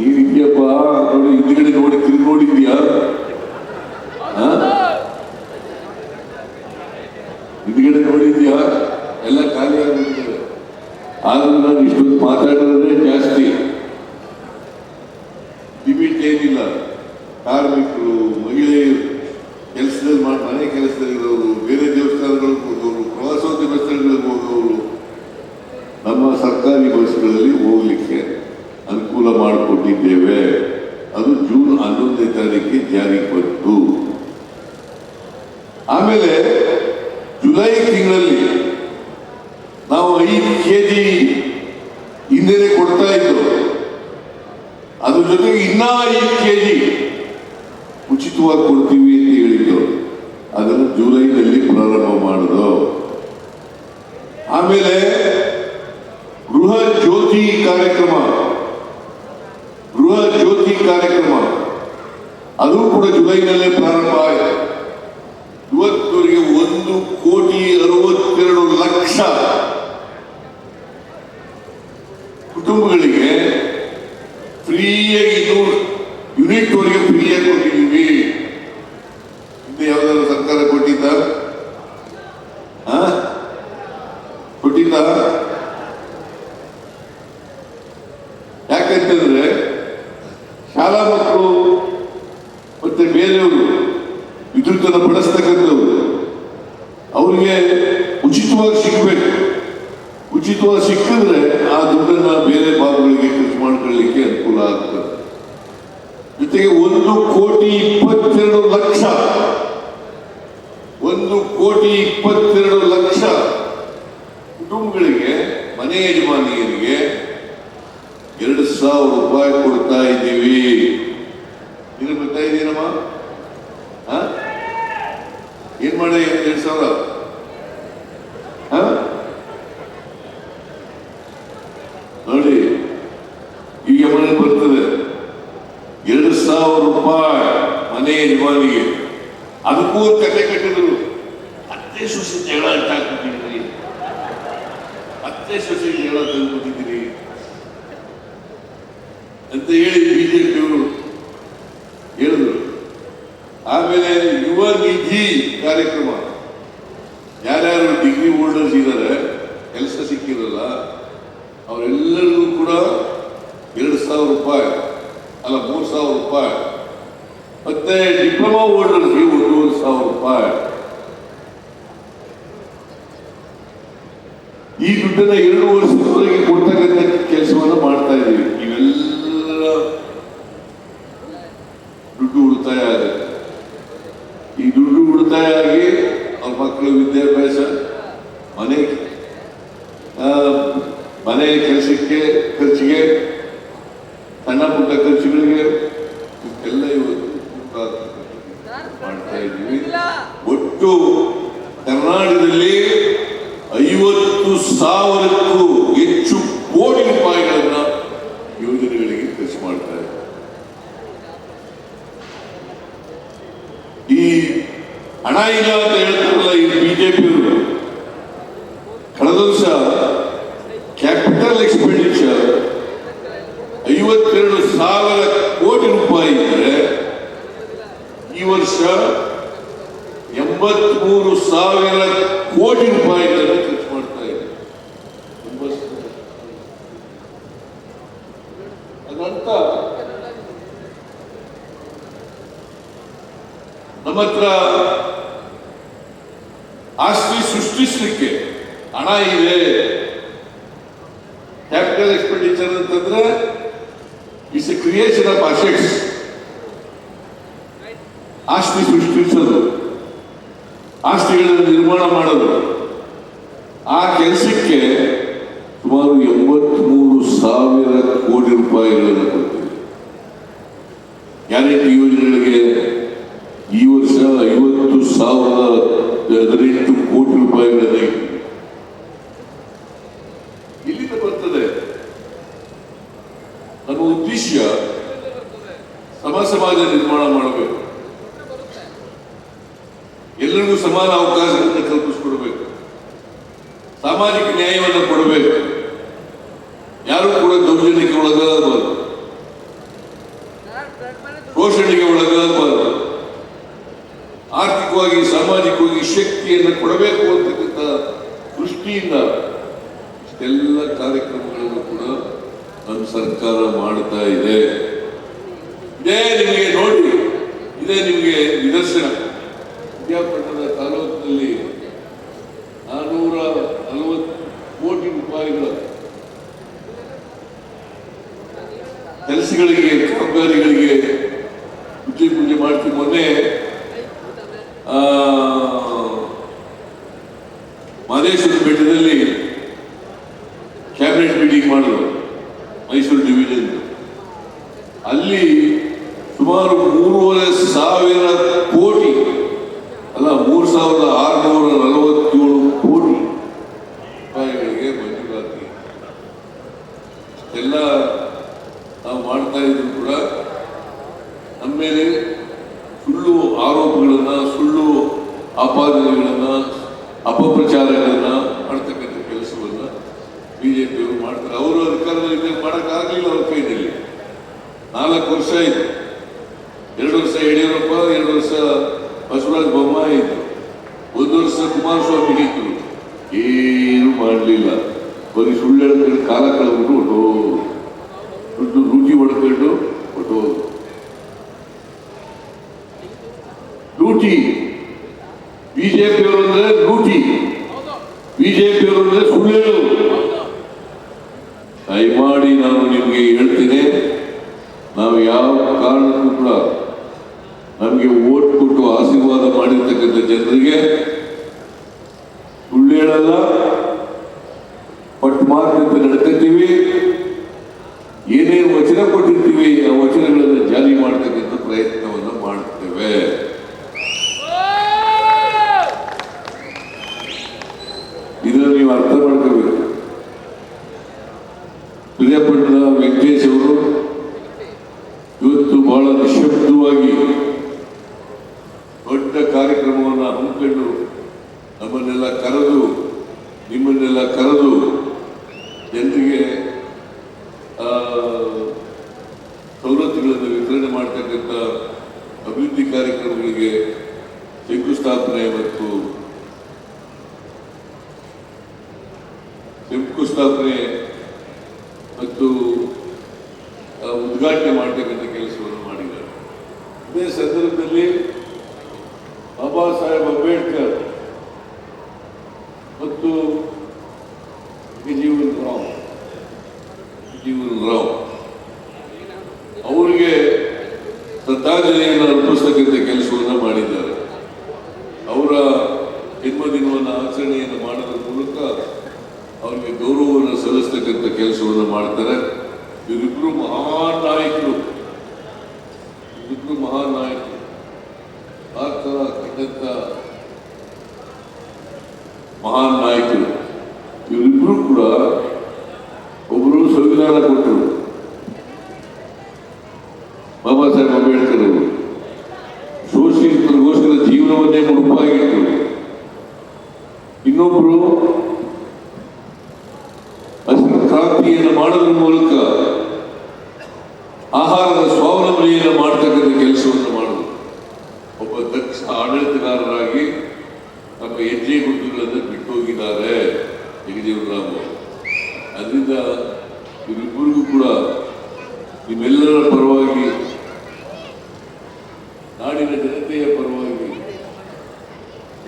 ನೀನಿದ್ಯಪ್ಪ ನೋಡಿ, ಹಿಂದ್ಗಡೆ ನೋಡಿ ಆ? ಹಿಂದ್ಗಡೆ ನೋಡಿದ್ಯಾ? ಎಲ್ಲ ಖಾಲಿ ಆಗಿಬಿಟ್ಟಿದೆ. ಆದ್ರೂ ನಾನು ಇಷ್ಟೊಂದು ಮಾತಾಡೋದೇ ಜಾಸ್ತಿ. ಲಿಮಿಟ್ ಏನಿಲ್ಲ. ಕಾರ್ಮಿಕರು, ಮಹಿಳೆಯರು ತಾರೀಕಿಗೆ ಕೊಟ್ಟು ಆಮೇಲೆ ಜುಲೈ ತಿಂಗಳಲ್ಲಿ ನಾವು ಐದು ಕೆ ಜಿ ಕೊಡ್ತಾ ಇದ್ದು ಅದ್ರ ಜೊತೆಗೆ ಇನ್ನ ಐದು ಕೆ ಜಿ ಉಚಿತವಾಗಿ ಕೊಡ್ತೀವಿ ಅಂತ ಹೇಳಿದ್ದು. ಅದನ್ನು ಜುಲೈನಲ್ಲಿ ಪ್ರಾರಂಭ ಮಾಡಿದ್ರು. ಆಮೇಲೆ ಅದು ಕೂಡ ಜುಲೈನಲ್ಲೇ ಪ್ರಾರಂಭ ಆಯಿತು ಇವತ್ತವರೆಗೆ ಒಂದು ಕೋಟಿ ಅರವತ್ತೆರಡು ಲಕ್ಷ ಕುಟುಂಬಗಳಿಗೆ ಫ್ರೀಯಾಗಿ ಇದು ಯೂನಿಟ್ ವರೆಗೆ ಫ್ರೀಯಾಗಿ ಕೊಟ್ಟಿದ್ದೀವಿ ಹಿಂದೆ ಯಾವ್ದಾದ್ರು ಸರ್ಕಾರ ಕೊಟ್ಟಿದ್ದ ಆ? ಕೊಟ್ಟಿದ್ದ ಯಾಕಂತಂದ್ರೆ ಶಾಲಾ ಮಕ್ಕಳು ಮತ್ತೆ ಬೇರೆಯವರು ವಿದ್ಯುತ್ತನ್ನು ಬಳಸ್ತಕ್ಕಂಥವ್ರು ಅವ್ರಿಗೆ ಉಚಿತವಾಗಿ ಸಿಗ್ಬೇಕು. ಉಚಿತವಾಗಿ ಸಿಕ್ಕಿದ್ರೆ ಆ ದುಡ್ಡನ್ನ ಬೇರೆ ಭಾಗಗಳಿಗೆ ಖರ್ಚು ಮಾಡ್ಕೊಳ್ಳಿಕ್ಕೆ ಅನುಕೂಲ ಆಗ್ತದೆ. ಜೊತೆಗೆ ಒಂದು ಕೋಟಿ ಇಪ್ಪತ್ತೆರಡು ಲಕ್ಷ. ಒಂದು ಕೋಟಿ ಇಪ್ಪತ್ತೆರಡು ಲಕ್ಷ ಕುಟುಂಬಗಳಿಗೆ, ಮನೆ ಯಜಮಾನಿಯರಿಗೆ ಎರಡು ಸಾವಿರ ರೂಪಾಯಿ ಕೊಡ್ತಾ ಇದ್ದೀವಿ ನೀನು ಬರ್ತಾ ಇದ್ದೀನಮ್ಮ ಹ? ಏನ್ ಮಾಡಿ ಎರಡು ಸಾವಿರ ಹ? ನೋಡಿ ಈಗ ಮನೆ ಬರ್ತದೆ. ಎರಡು ಸಾವಿರ ರೂಪಾಯಿ ಮನೆ ಯಜಮಾನಿಗೆ. ಅದಕ್ಕೂ ಕತೆ ಕಟ್ಟಿದ್ರು. ಅತ್ತೆ ಸೊಸೆ ಜಗಳ ಹಾಕ್ಬಿಟ್ಟಿದ್ರಿ. ಅತ್ತೆ ಸೊಸೆ ಜಗಳ ತಂದ್ಬಿಟ್ಟಿದ್ರಿ ಅಂತ ಹೇಳಿ ಬಿಜೆಪಿಯವರು ಹೇಳಿದ್ರು. ಆಮೇಲೆ ಯುವ ನಿಧಿ ಕಾರ್ಯಕ್ರಮ. ಯಾರ್ಯಾರು ಡಿಗ್ರಿ ಹೋಲ್ಡರ್ಸ್ ಇದ್ದಾರೆ ಕೆಲಸ ಸಿಕ್ಕಿರಲ್ಲ ಅವರೆಲ್ಲರಿಗೂ ಕೂಡ ಎರಡು ಸಾವಿರ ರೂಪಾಯಿ ಅಲ್ಲ ಮೂರು ಸಾವಿರ ರೂಪಾಯಿ ಮತ್ತೆ ಡಿಪ್ಲೊಮಾ ಹೋಲ್ಡರ್ಸ್ಗೆ ಒಂದೂವರೆ ಸಾವಿರ ರೂಪಾಯಿ. ಈ ದುಡ್ಡನ್ನ ಎರಡು ವರ್ಷದವರೆಗೆ ಕೊಡ್ತಕ್ಕಂಥ ಕೆಲಸವನ್ನು ಮಾಡ್ತಾ ಇದ್ದೀವಿ. ಇವೆಲ್ಲ ದುಡ್ಡು ಉಳಿತಾಯ ಆಗುತ್ತೆ ಈ ದುಡ್ಡು ಉಳಿತಾಯ ಆಗಿ ಅವ್ರ ಮಕ್ಕಳ ವಿದ್ಯಾಭ್ಯಾಸ, ಮನೆ ಮನೆ ಕೆಲಸಕ್ಕೆ ಖರ್ಚಿಗೆ, ಸಣ್ಣ ಪುಟ್ಟ ಖರ್ಚುಗಳಿಗೆ ಎಲ್ಲ ಇವತ್ತು ಮಾಡ್ತಾ ಇದ್ದೀವಿ ಒಟ್ಟು ಕರ್ನಾಟಕದಲ್ಲಿ ಐವತ್ತು ಸಾವಿರಕ್ಕೂ ಹೆಚ್ಚು ಕೋಟಿ ರೂಪಾಯಿಗಳನ್ನ ಯೋಜನೆಗಳಿಗೆ ಖರ್ಚು ಮಾಡ್ತಾರೆ ಈ ಹಣ ಇಲ್ಲ ಅಂತ ಹೇಳ್ತಾರಲ್ಲ ಈ ಕಳೆದ ವರ್ಷ ಕ್ಯಾಪಿಟಲ್ ಎಕ್ಸ್ಪೆಂಡಿಚರ್ ಐವತ್ತೆರಡು ಸಾವಿರ ಕೋಟಿ ರೂಪಾಯಿ ಇದ್ರೆ ಈ ವರ್ಷ ಎಂಬತ್ಮೂರು ಸಾವಿರ ಕೋಟಿ ರೂಪಾಯಿಗಳನ್ನು ಖರ್ಚು ಮಾಡ್ತಾ ಇದೆ. ಅದಂತ ನಮ್ಮ ಹತ್ರ ಆಸ್ತಿ ಸೃಷ್ಟಿಸಲಿಕ್ಕೆ ಹಣ ಇದೆ. ಕ್ಯಾಪಿಟಲ್ ಎಕ್ಸ್ಪೆಂಡಿಚರ್ ಅಂತಂದ್ರೆ it's a creation of assets ಆಸ್ತಿ ಸೃಷ್ಟಿಸೋದು. ಆಸ್ತಿಗಳನ್ನು ನಿರ್ಮಾಣ ಮಾಡೋದು. ಆ ಕೆಲಸಕ್ಕೆ ಸುಮಾರು ಎಂಬತ್ಮೂರು ಸಾವಿರ ಕೋಟಿ ರೂಪಾಯಿಗಳನ್ನು ಕೊಟ್ಟಿದೆ ಯೋಜನೆಗಳಿಗೆ ಈ ವರ್ಷ ಐವತ್ತು ಸಾವಿರದ ಹದಿನೆಂಟು ಕೋಟಿ ರೂಪಾಯಿಗಳಲ್ಲಿ. ಇಲ್ಲಿಂದ ಬರ್ತದೆ. ನಮ್ಮ ಉದ್ದೇಶ ಸಮ ಸಮಾಜ ನಿರ್ಮಾಣ ಮಾಡಬೇಕು. ಎಲ್ಲರಿಗೂ ಸಮಾನ ಅವಕಾಶಗಳನ್ನು ಕಲ್ಪಿಸಿಕೊಡ್ಬೇಕು. ಸಾಮಾಜಿಕ ನ್ಯಾಯವನ್ನು ಕೊಡಬೇಕು. ಯಾರು ಕೂಡ ದೌರ್ಜನ್ಯಕ್ಕೆ ಒಳಗಾಗಬಾರದು. ಶೋಷಣೆಗೆ ಒಳಗಾಗಬಾರದು. ಆರ್ಥಿಕವಾಗಿ, ಸಾಮಾಜಿಕವಾಗಿ ಶಕ್ತಿಯನ್ನು ಕೊಡಬೇಕು ಅಂತಕ್ಕಂಥ ದೃಷ್ಟಿಯಿಂದ ಇಷ್ಟೆಲ್ಲ ಕಾರ್ಯಕ್ರಮಗಳನ್ನು ಕೂಡ ನಮ್ಮ ಸರ್ಕಾರ ಮಾಡ್ತಾ ಇದೆ. ಇದೇ ನಿಮಗೆ ನೋಡಿ. ಇದೇ ನಿಮಗೆ ನಿದರ್ಶನ. ವಿದ್ಯಾಪಟ್ಟಣದ ತಾಲೂಕಿನಲ್ಲಿ ಆರುನೂರ ನಲವತ್ತು ಕೋಟಿ ರೂಪಾಯಿಗಳ ಕೆಲಸಗಳಿಗೆ ಕಾಮಗಾರಿಗಳಿಗೆ ಪೂಜೆ ಪೂಜೆ ಮಾಡ್ತೀವಿ. ಮೊನ್ನೆ ಆ, ಮಾದೇಶ್ವರ ಬೆಟ್ಟದಲ್ಲಿ ಕ್ಯಾಬಿನೆಟ್ ಮೀಟಿಂಗ್ ಮಾಡಿದ್ರು ಮೈಸೂರು ಡಿವಿಷನ್ ಅಲ್ಲಿ ಸುಮಾರು ಮೂರುವರೆ ಸಾವಿರ ಕೋಟಿ ಅಲ್ಲ ಮೂರು ಸಾವಿರದ ಆರುನೂರ ನಲವತ್ತೇಳು ಕೋಟಿ ರೂಪಾಯಿಗಳಿಗೆ ಮಂಜೂರಾತಿ ಎಲ್ಲ ನಾವು ಮಾಡ್ತಾ ಇದ್ರು ಕೂಡ ನಮ್ಮ ಮೇಲೆ ಸುಳ್ಳು ಆರೋಪಗಳನ್ನ ಸುಳ್ಳು ಆಪಾದನೆಗಳನ್ನ ಅಪಪ್ರಚಾರಗಳನ್ನ, ಮಾಡ್ತಕ್ಕಂಥ ಕೆಲಸವನ್ನ ಬಿಜೆಪಿಯವರು ಮಾಡ್ತಾರೆ. ಅವರು ಅಧಿಕಾರದಲ್ಲಿ ಮಾಡೋಕ್ಕಾಗಲಿಲ್ಲ ಅವ್ರ ಕೈನಲ್ಲಿ ನಾಲ್ಕು ವರ್ಷ ಆಯಿತು. ಎರಡು ವರ್ಷ ಯಡಿಯೂರಪ್ಪ, ಎರಡು ವರ್ಷ ಬಸವರಾಜ ಬೊಮ್ಮಾಯಿ ಇದ್ರು. ಒಂದು ವರ್ಷ ಕುಮಾರಸ್ವಾಮಿ ಇದ್ರು. ಏನು ಮಾಡಲಿಲ್ಲ. ಬರೀ ಸುಳ್ಳು ಕಾಲ ಕಾಲ ಕಳೆದ್ಬಿಟ್ಟು ಅಂದ್ರೆ ಸುಳ್ಳು ಹೇಳೋದು ದಯಮಾಡಿ ನಾನು ನಿಮಗೆ ಹೇಳ್ತೀನಿ ನಾವು ಯಾವ ಕಾರಣಕ್ಕೂ ಕೂಡ ನಮಗೆ ಓಟ್ ಕೊಟ್ಟು ಆಶೀರ್ವಾದ ಮಾಡಿರ್ತಕ್ಕಂಥ ಜನರಿಗೆ ಸುಳ್ಳು ಹೇಳಲ್ಲ. ಪಟ್ಟು ಮಾತಿನಂತೆ ನಡ್ಕೊತೀವಿ. ಏನೇನು ಶಂಕುಸ್ಥಾಪನೆ ಮತ್ತು ಉದ್ಘಾಟನೆ ಮಾಡ್ತಕ್ಕಂಥ ಕೆಲಸವನ್ನು ಮಾಡಿದ್ದಾರೆ. ಇದೇ ಸಂದರ್ಭದಲ್ಲಿ ಬಾಬಾ ಸಾಹೇಬ್ ಅಂಬೇಡ್ಕರ್ ಮತ್ತು ಜೀವನ್ ರಾವ್ ಜೀವನ್ ರಾವ್, ಅವರಿಗೆ ಶ್ರದ್ಧಾಂಜಲಿಯನ್ನು ಅರ್ಪಿಸ್ತಕ್ಕಂಥ ಕೆಲಸವನ್ನು ಮಾಡಿದ್ದಾರೆ ಅವರ ಜನ್ಮದಿನವನ್ನು ಆಚರಣೆಯನ್ನು ಮಾಡೋದ್ರ ಮೂಲಕ ಅವರಿಗೆ ಗೌರವವನ್ನು ಸಲ್ಲಿಸ್ತಕ್ಕಂಥ ಕೆಲಸವನ್ನು ಮಾಡ್ತಾರೆ ಇವರಿಬ್ಬರು ಮಹಾನ್ ನಾಯಕರು ಇವರಿಬ್ಬರು ಮಹಾನ್ ನಾಯಕರು ಭಾರತ ಕಂಡಂತ ಮಹಾನ್ ನಾಯಕರು ಇವರಿಬ್ಬರು ಕೂಡ ಒಬ್ಬರು ಸಂವಿಧಾನ ಕೊಟ್ಟರು. ಬಾಬಾ ಸಾಹೇಬ್ ಅಂಬೇಡ್ಕರ್ ಅವರು. ಶೋಷಿತರಿಗೋಸ್ಕರ ಜೀವನವನ್ನೇ ಮುಡುಪಾಗಿಟ್ಟರು. ಇನ್ನೊಬ್ಬರು ಹಸಿರು ಕ್ರಾಂತಿಯನ್ನು ಮಾಡೋದ್ರ ಮೂಲಕ ಹೆಜ್ಜೆ ಬಿಟ್ಟು ಹೋಗಿದ್ದಾರೆ ಜಗಜೀವನರಾಮ್ ಅವರು. ಅದರಿಂದ ಇವರಿಬ್ಬರಿಗೂ ಕೂಡ ನಿಮ್ಮೆಲ್ಲರ ಪರವಾಗಿ, ನಾಡಿನ ಜನತೆಯ ಪರವಾಗಿ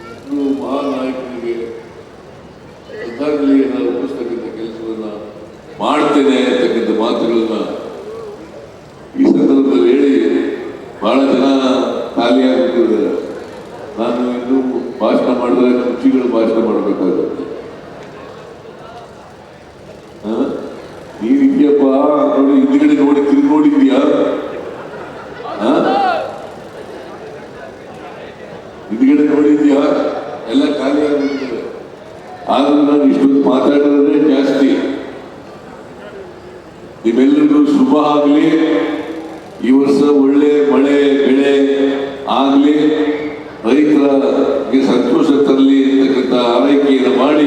ಇಬ್ಬರು ಮಹಾನ್ ನಾಯಕರಿಗೆ ಶ್ರದ್ಧಾಂಜಲಿಯನ್ನು ರೂಪಿಸ್ತಕ್ಕಂಥ ಕೆಲಸವನ್ನು ಮಾಡ್ತೇನೆ ಅಂತಕ್ಕಂಥ ಮಾತುಗಳನ್ನ ಈ ಸಂದರ್ಭದಲ್ಲಿ ಹೇಳಿ ಬಹಳ ಜನ ಖಾಲಿಯಾಗಿದ್ದಾರೆ ನಾನು ಇನ್ನು ಭಾಷಣ ಮಾಡಿದ್ರೆ ಕುರ್ಚಿಗಳು ಭಾಷಣ ಮಾಡಬೇಕಾಗುತ್ತೆ ಹಾ? ನೀನಿದ್ಯಪ್ಪ ನೋಡಿ ಹಿಂದ್ಗಡೆ ನೋಡಿ ತಿರುಗಿ ನೋಡಿದ್ಯಾ ಹಾ? ಹಿಂದ್ಗಡೆ ನೋಡಿದ್ಯಾ ಎಲ್ಲ ಖಾಲಿ ಆಗ್ಬಿಟ್ಟಿದ್ದಾರೆ ಆದ್ರೂ ನಾನು ಇಷ್ಟೊಂದು ಮಾತಾಡೋದೇ ಜಾಸ್ತಿ ನಿಮ್ಮೆಲ್ಲರಿಗೂ ಶುಭ ಆಗಲಿ ಈ ವರ್ಷ ಒಳ್ಳೆ ಮಳೆ ಬೆಳೆ ಆಗಲಿ ರೈತರಿಗೆ ಸಂತೋಷ ತರಲಿ ಅಂತಕ್ಕಂಥ ಆರೈಕೆಯನ್ನು ಮಾಡಿ